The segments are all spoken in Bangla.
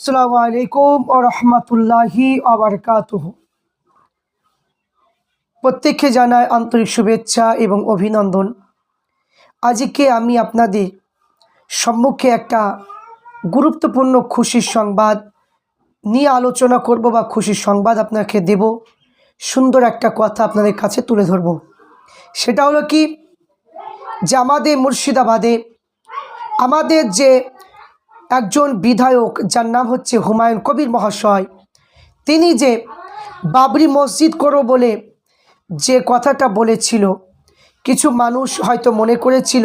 আসসালামু আলাইকুম ও রহমতুল্লাহি আবরকাতুহ প্রত্যেককে জানায় আন্তরিক শুভেচ্ছা এবং অভিনন্দন। আজকে আমি আপনাদের সম্মুখে একটা গুরুত্বপূর্ণ খুশির সংবাদ নিয়ে আলোচনা করব বা খুশির সংবাদ আপনাকে দেব, সুন্দর একটা কথা আপনাদের কাছে তুলে ধরব। সেটা হলো কি? যে আমাদের মুর্শিদাবাদে আমাদের যে একজন বিধায়ক, যার নাম হচ্ছে হুমায়ুন কবির মহাশয়। তিনি যে বাবরি মসজিদ করো বলে যে কথাটা বলেছিল, কিছু মানুষ হয়তো মনে করেছিল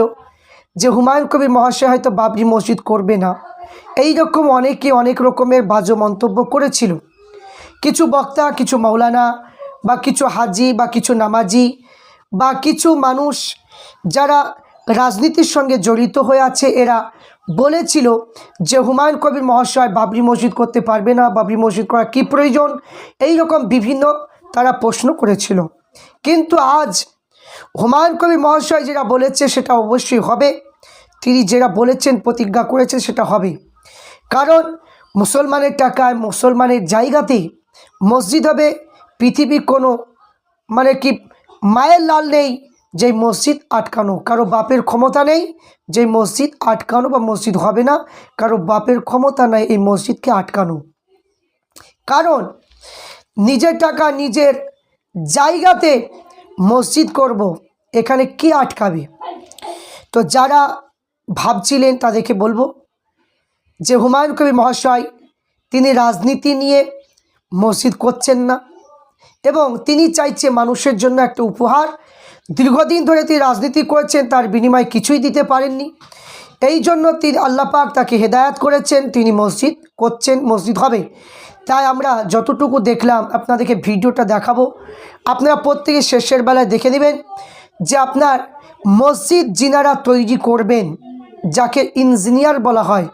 যে হুমায়ুন কবির মহাশয় হয়তো বাবরি মসজিদ করবে না। এই রকম অনেকে অনেক রকমের বাজে মন্তব্য করেছিল। কিছু বক্তা, কিছু মৌলানা বা কিছু হাজি বা কিছু নামাজি বা কিছু মানুষ যারা রাজনীতির সঙ্গে জড়িত হয়ে আছে, এরা বলেছিল যে হুমায়ুন কবির মহাশয় বাবরি মসজিদ করতে পারবে না, বাবরি মসজিদ করা কী প্রয়োজন? এই রকম বিভিন্ন তারা প্রশ্ন করেছিল। কিন্তু আজ হুমায়ুন কবির মহাশয় যেটা বলেছে সেটা অবশ্যই হবে। তিনি যেটা বলেছেন, প্রতিজ্ঞা করেছেন, সেটা হবে। কারণ মুসলমানের টাকায়, মুসলমানের জায়গাতেই মসজিদ হবে। পৃথিবীর কোনো মানে কি মায়ের লাল নেই। যে মসজিদ আটকানো, কারও বাপের ক্ষমতা নেই যে মসজিদ আটকানো বা মসজিদ হবে না, কারও বাপের ক্ষমতা নেই এই মসজিদকে আটকানো। কারণ নিজের টাকা নিজের জায়গাতে মসজিদ করব, এখানে কি আটকাবে? তো যারা ভাবছিলেন তাদেরকে বলব যে হুমায়ুন কবি মহাশয়, তিনি রাজনীতি নিয়ে মসজিদ করছেন না। এবং তিনি চাইছে মানুষের জন্য একটা উপহার। দীর্ঘদিন ধরে তিনি রাজনীতি করেছেন, তার বিনিময়ে কিছুই দিতে পারেননি। এই জন্য তিনি আল্লাহ পাক তাকে হেদায়াত করেছেন। তিনি মসজিদ করছেন, মসজিদ হবে। তাই আমরা যতটুকু দেখলাম, আপনাদেরকে ভিডিওটা দেখাবো। আপনারা প্রত্যেকে শেষের বেলায় দেখে নেবেন যে আপনার মসজিদ যিনারা তৈরি করবেন, যাকে ইঞ্জিনিয়ার বলা হয়,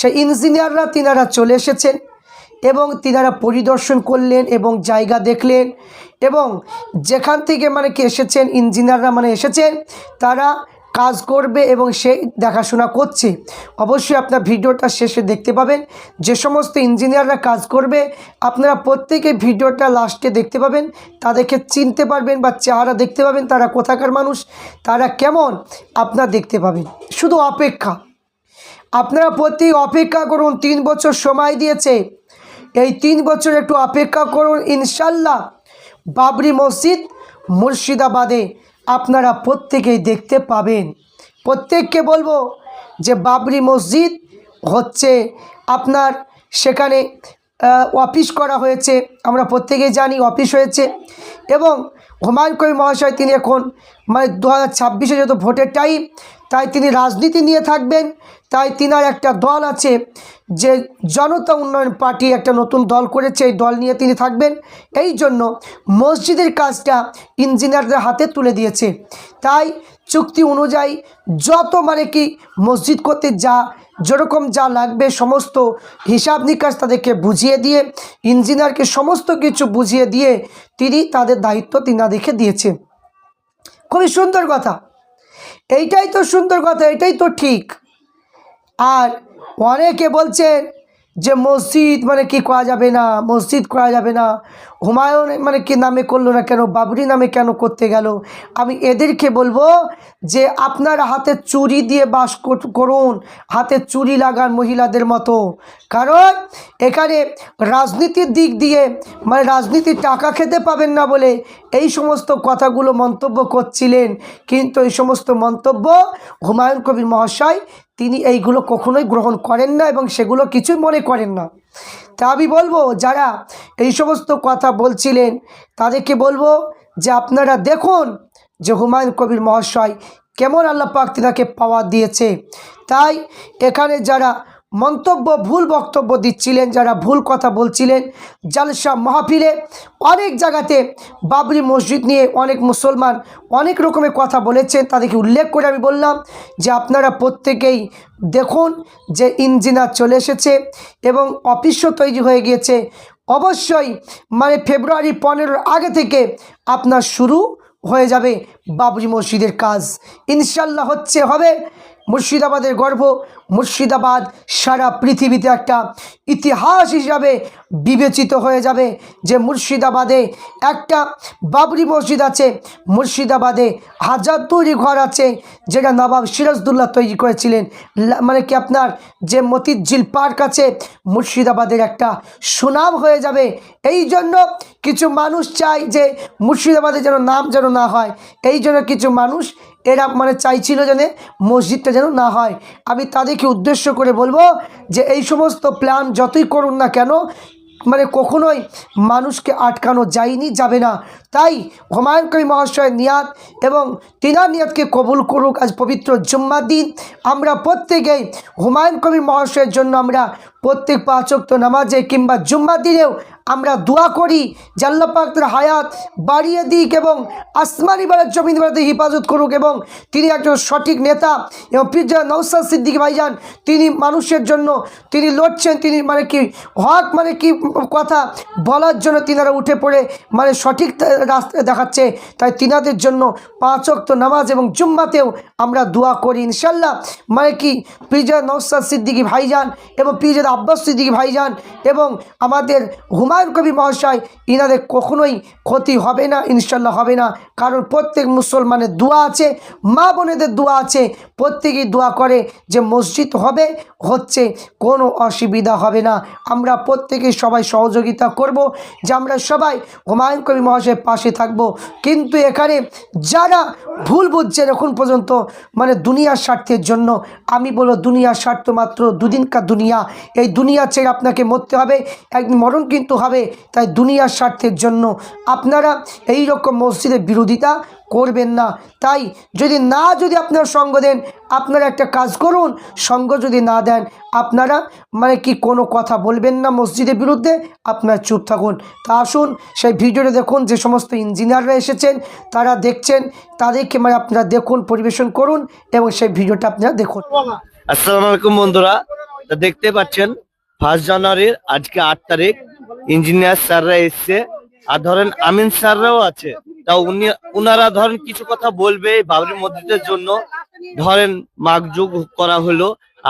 সেই ইঞ্জিনিয়াররা তিনারা চলে এসেছেন। এবং তিনারা পরিদর্শন করলেন এবং জায়গা দেখলেন এবং যেখান থেকে মানে কি এসেছেন, ইঞ্জিনিয়াররা মানে এসেছেন, তারা কাজ করবে এবং সে দেখাশোনা করছে। অবশ্যই আপনার ভিডিওটা শেষে দেখতে পাবেন। যে সমস্ত ইঞ্জিনিয়াররা কাজ করবে, আপনারা প্রত্যেকে ভিডিওটা লাস্টে দেখতে পাবেন। তাদেরকে চিনতে পারবেন বা চেহারা দেখতে পাবেন তারা কোথাকার মানুষ, তারা কেমন আপনারা দেখতে পাবেন। শুধু অপেক্ষা। আপনারা প্রতি অপেক্ষা করুন, তিন বছর সময় দিয়েছে। এই তিন বছর একটু অপেক্ষা করুন, ইনশাল্লাহ। বাবরি মসজিদ মুর্শিদাবাদে আপনারা প্রত্যেকেই দেখতে পাবেন। প্রত্যেককে বলব যে বাবরি মসজিদ হচ্ছে আপনার সেখানে অফিস করা হয়েছে, আমরা প্রত্যেকেই জানি অফিস হয়েছে। এবং হুমায়ুন কবির মহাশয় তিনি এখন মানে দু হাজার ছাব্বিশে যত ভোটের টাইম তাই তিনি রাজনীতি নিয়ে থাকবেন। তাই তিনার একটা দল আছে যে জনতা উন্নয়ন পার্টি একটা নতুন দল করেছে, এই দল নিয়ে তিনি থাকবেন। এই জন্য মসজিদের কাজটা ইঞ্জিনিয়ারদের হাতে তুলে দিয়েছে। তাই চুক্তি অনুযায়ী যত মানে কি মসজিদ করতে যা, যেরকম যা লাগবে সমস্ত হিসাব নিকাশ তাদেরকে বুঝিয়ে দিয়ে, ইঞ্জিনিয়ারকে সমস্ত কিছু বুঝিয়ে দিয়ে তিনি তাদের দায়িত্ব তিনাদেরকে দিয়েছে খুবই সুন্দর কথা। এইটাই তো সুন্দর কথা এটাই তো ঠিক। আর অনেকে বলছেন যে মসজিদ মানে কি করা যাবে না, মসজিদ করা যাবে না। হুমায়ুন মানে কি নামে করল না কেন? বাবরি নামে কেন করতে গেল? আমি এদেরকে বলব যে আপনার হাতে চুরি দিয়ে বাস কর- করুন, হাতে চুরি লাগান মহিলাদের মতো। কারণ এখানে রাজনীতির দিক দিয়ে মানে রাজনীতির টাকা খেতে পাবেন না বলে এই সমস্ত কথাগুলো মন্তব্য করছিলেন। কিন্তু এই সমস্ত মন্তব্য হুমায়ুন কবির মহাশয়, তিনি এইগুলো কখনোই গ্রহণ করেন না এবং সেগুলো কিছুই মনে করেন না। তা আমি বলব, যারা এই সমস্ত কথা বলছিলেন, তাদেরকে বলব যে আপনারা দেখুন যে হুমায়ুন কবির মহাশয় কেমন আল্লাহ পাক তিনাকে পাওয়া দিয়েছে। তাই এখানে যারা মন্তব্য, ভুল বক্তব্য দিচ্ছিলেন, যারা ভুল কথা বলছিলেন জালসা মাহফিলে। অনেক জায়গাতে বাবরি মসজিদ নিয়ে অনেক মুসলমান অনেক রকমের কথা বলেছেন, তাদেরকে উল্লেখ করে আমি বললাম যে আপনারা প্রত্যেকেই দেখুন যে ইঞ্জিনিয়ার চলে এসেছে এবং অফিসও তৈরি হয়ে গিয়েছে। অবশ্যই মানে ফেব্রুয়ারি পনেরোর আগে থেকে আপনার শুরু হয়ে যাবে বাবরি মসজিদের কাজ। ইনশাল্লাহ হচ্ছে, হবে। মুর্শিদাবাদের গর্ব। মুর্শিদাবাদ সারা পৃথিবীতে একটা ইতিহাস হিসাবে বিবেচিত হয়ে যাবে যে মুর্শিদাবাদে একটা বাবরি মসজিদ আছে, মুর্শিদাবাদে হাজার তৈরি ঘর আছে যেটা নবাব সিরাজদুল্লাহ তৈরি করেছিলেন। মানে কি আপনার যে মতিঝিল পার্ক আছে, মুর্শিদাবাদের একটা সুনাম হয়ে যাবে। এই জন্য কিছু মানুষ চায় যে মুর্শিদাবাদের যেন নাম যেন না হয়। এই জন্য কিছু মানুষ এরা মানে চাইছিল যেন মসজিদটা যেন না হয়। আমি তাদেরকে উদ্দেশ্য করে বলব যে এই সমস্ত প্ল্যান যতই করুন না কেন মানে কখনোই মানুষকে আটকানো যায়নি, যাবে না। তাই হুমায়ুন কবি মহাশয়ের নিয়াত এবং তিনার নিয়াতকে কবুল করুক আজ পবিত্র জুম্মার দিন। আমরা প্রত্যেকেই হুমায়ুন কবির মহাশয়ের জন্য আমরা প্রত্যেক পাঁচক্ত নামাজে কিংবা জুম্মার দিনেও আমরা দোয়া করি জাল্লাপাকের হায়াত বাড়িয়ে দিক এবং আসমানি বেলার জমিন বেলাতে হেফাজত করুক এবং তিনি একজন সঠিক নেতা এবং পিজা নৌসাদ সিদ্দিক ভাইজান, তিনি মানুষের জন্য, তিনি লড়ছেন, তিনি মানে কি হক মানে কি কথা বলার জন্য তিনারা উঠে পড়ে মানে সঠিক রাস্তা দেখাচ্ছে। তাই তিনাদের জন্য পাঁচ ওয়াক্ত নামাজ এবং জুম্মাতেও আমরা দোয়া করি ইনশাল্লাহ। মানে কি পিজা নৌসাদ সিদ্দিকী ভাইজান এবং পিজা আব্বাস সিদ্দিকী ভাইজান এবং আমাদের হুমায়ুন কবি মহাশয়, ইনাদের কখনোই ক্ষতি হবে না, ইনশাল্লাহ হবে না। কারণ প্রত্যেক মুসলমানের দোয়া আছে, মা বোনেদের দোয়া আছে। প্রত্যেকেই দোয়া করে যে মসজিদ হবে, হচ্ছে কোনো অসুবিধা হবে না। আমরা প্রত্যেকেই সবাই সহযোগিতা করব, যে আমরা সবাই হুমায়ুন কবি মহাশয়ের পাশে থাকব। কিন্তু এখানে যারা ভুল বুঝছেন এখন পর্যন্ত মানে দুনিয়ার স্বার্থের জন্য, আমি বলো দুনিয়ার স্বার্থ মাত্র, দুদিনকার দুনিয়া এই দুনিয়া ছেড়ে আপনাকে মরতে হবে একদিন মরণ কিন্তু হবে, তাই দুনিয়ার স্বার্থের জন্য আপনারা এই রকম মসজিদের বিরোধিতা করবেন না। তাই যদি না যদি আপনারা সঙ্গ দেন, আপনারা একটা কাজ করুন, সঙ্গ যদি না দেন, আপনারা মানে কি কোনো কথা বলবেন না মসজিদের বিরুদ্ধে, আপনারা চুপ থাকুন। তা আসুন, সেই ভিডিওটা দেখুন, যে সমস্ত ইঞ্জিনিয়াররা এসেছেন, তারা দেখছেন, তাদেরকে মানে আপনারা দেখুন, পরিবেশন করুন, এবং সেই ভিডিওটা আপনারা দেখুন। আসসালামু আলাইকুম বন্ধুরা। দেখতে পাচ্ছেন ফার্স্ট জানুয়ারির, আজকে আট তারিখ ইঞ্জিনিয়ার স্যাররা এসছে। আর ধরেন আমিন স্যাররাও আছে। তা উনি, উনারা ধরেন কিছু কথা বলবে বাবরি মসজিদের জন্য। ধরেন মাগযোগ করা হলো,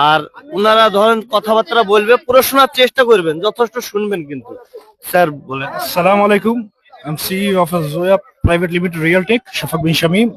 আর উনারা ধরেন কথাবার্তা বলবে, পুরো শোনার চেষ্টা করবেন, যথেষ্ট শুনবেন কিন্তু। স্যার বলেন। আসসালামু আলাইকুম আমি সিইও অফ জয়াব Zoya limited real tech, Shafaq bin Shamim.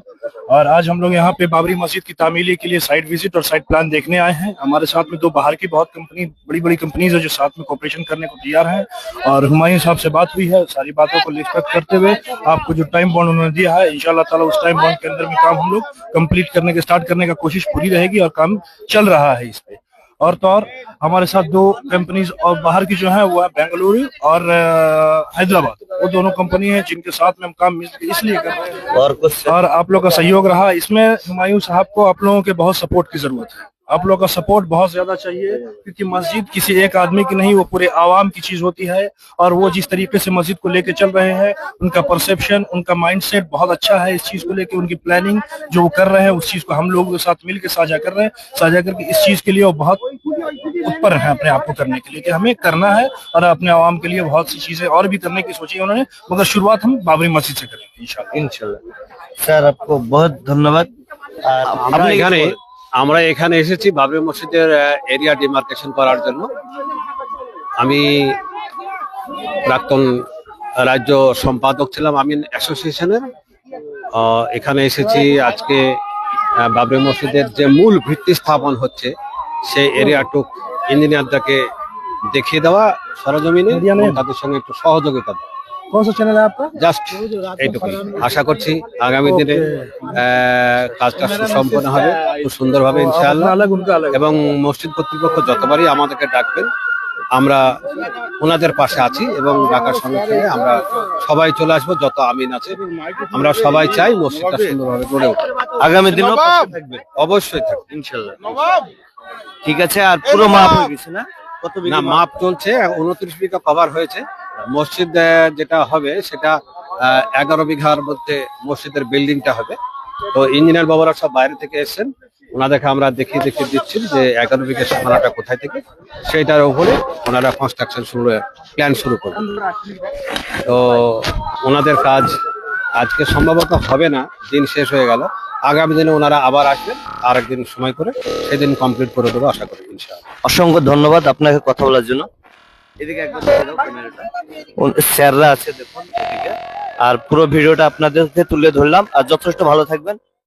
और आज हम लोग यहाँ पे बाबरी मस्जिद की तामीली के लिए साइट विज़िट और साइट प्लान देखने आए हैं। हमारे साथ में दो बाहर की बहुत कंपनी बड़ी बड़ी कंपनीज़ है जो साथ में कॉपरेशन करने को तैयार हैं। और हुमायूं साहब से बात हुई है, सारी बातों को रिस्पेक्ट करते हुए आपको जो टाइम बॉन्ड उन्होंने दिया है, इंशाल्लाह ताला उस टाइम बॉन्ड के अंदर में काम हम लोग कंप्लीट करने के स्टार्ट करने का कोशिश पूरी रहेगी और काम चल रहा है इस पे। और तो और हमारे साथ दो कंपनीज़ और बाहर की जो है वो है बेंगलुरु और हैदराबाद। वो दोनों कंपनी है जिनके साथ में हम काम इसलिए कर रहे हैं। और कुछ? और आप लोग का सहयोग रहा। इसमें हुमायूं साहब को आप लोगों के बहुत सपोर्ट की ज़रूरत है। आप लोग का सपोर्ट बहुत ज़्यादा चाहिए क्योंकि मस्जिद किसी एक आदमी की नहीं वो पूरे आवाम की चीज़ होती है और वो जिस तरीके से मस्जिद को लेकर चल रहे हैं उनका परसेप्शन उनका माइंडसेट बहुत अच्छा है इस चीज़ को लेके उनकी प्लानिंग जो वो कर रहे हैं उस चीज़ को हम लोगों के साथ मिलकर साझा कर रहे हैं। साझा करके इस चीज़ के लिए वो बहुत ऊपर है अपने आप को करने के लिए कि हमें करना है और अपने आवाम के लिए बहुत सी चीज़ें और भी करने की सोची है उन्होंने मगर शुरुआत हम बाबरी मस्जिद से करेंगे इन सर आपको बहुत धन्यवाद। আমরা এখানে এসেছি বাবরি মসজিদের এরিয়া ডিমার্কেশন করার জন্য। আমি প্রাক্তন রাজ্য সম্পাদক ছিলাম আমিন অ্যাসোসিয়েশনের। এখানে এসেছি আজকে বাবরি মসজিদের যে মূল ভিত্তি স্থাপন হচ্ছে সেই এরিয়াটুক ইঞ্জিনিয়ারদেরকে দেখিয়ে দেওয়া সরজমিনে তাদের সঙ্গে একটু সহযোগিতা দেওয়া। कौन सा चैनल है आपका জাস্ট এইটুকু আশা করছি আগামী দিনে আহ, কাজটা সুসম্পন্ন হবে খুব সুন্দরভাবে ইনশাআল্লাহ अलग उनका अलग এবং মসজিদ কর্তৃপক্ষ যতবারই আমাদেরকে ডাকবেন আমরা ওনাদের পাশে আছি এবং ডাকার সঙ্গে সঙ্গে আমরা সবাই চলে আসবো যত আমিন আছে আমরা সবাই চাই মসজিদটা সুন্দরভাবে গড়ে উঠুক আগামী দিনও পাশে থাকবে অবশ্যই থাকবে ইনশাল্লাহ ঠিক আছে আর পুরো মাপ হয়ে গেছে না কত না বিঘা মাপ মাপ চলছে উনত্রিশ বিঘা কভার হয়েছে মসজিদ যেটা হবে, সেটা এগারো বিঘার মধ্যে মসজিদের বিল্ডিংটা হবে। তো ইঞ্জিনিয়ার বাবারা সব বাইরে থেকে এসেছেন। ওনাদেরকে আমরা দেখিয়ে দেখিয়ে দিচ্ছি যে এগারো বিঘা সীমানাটা কোথায় থেকে। সেইটার উপরে ওনারা কনস্ট্রাকশন শুরু প্ল্যান শুরু করবেন তো ওনাদের কাজ আজকে সম্ভবত হবে না, দিন শেষ হয়ে গেল। আগামী দিনে ওনারা আবার আসবেন আর একদিন সময় করে, সেদিন কমপ্লিট করে দেবো, আশা করি অসংখ্য ধন্যবাদ আপনাকে কথা বলার জন্য। এদিকে একবার স্যাররা আছে দেখুন এদিকে। আর পুরো ভিডিওটা আপনাদেরকে তুলে ধরলাম। আর যথেষ্ট ভালো থাকবেন।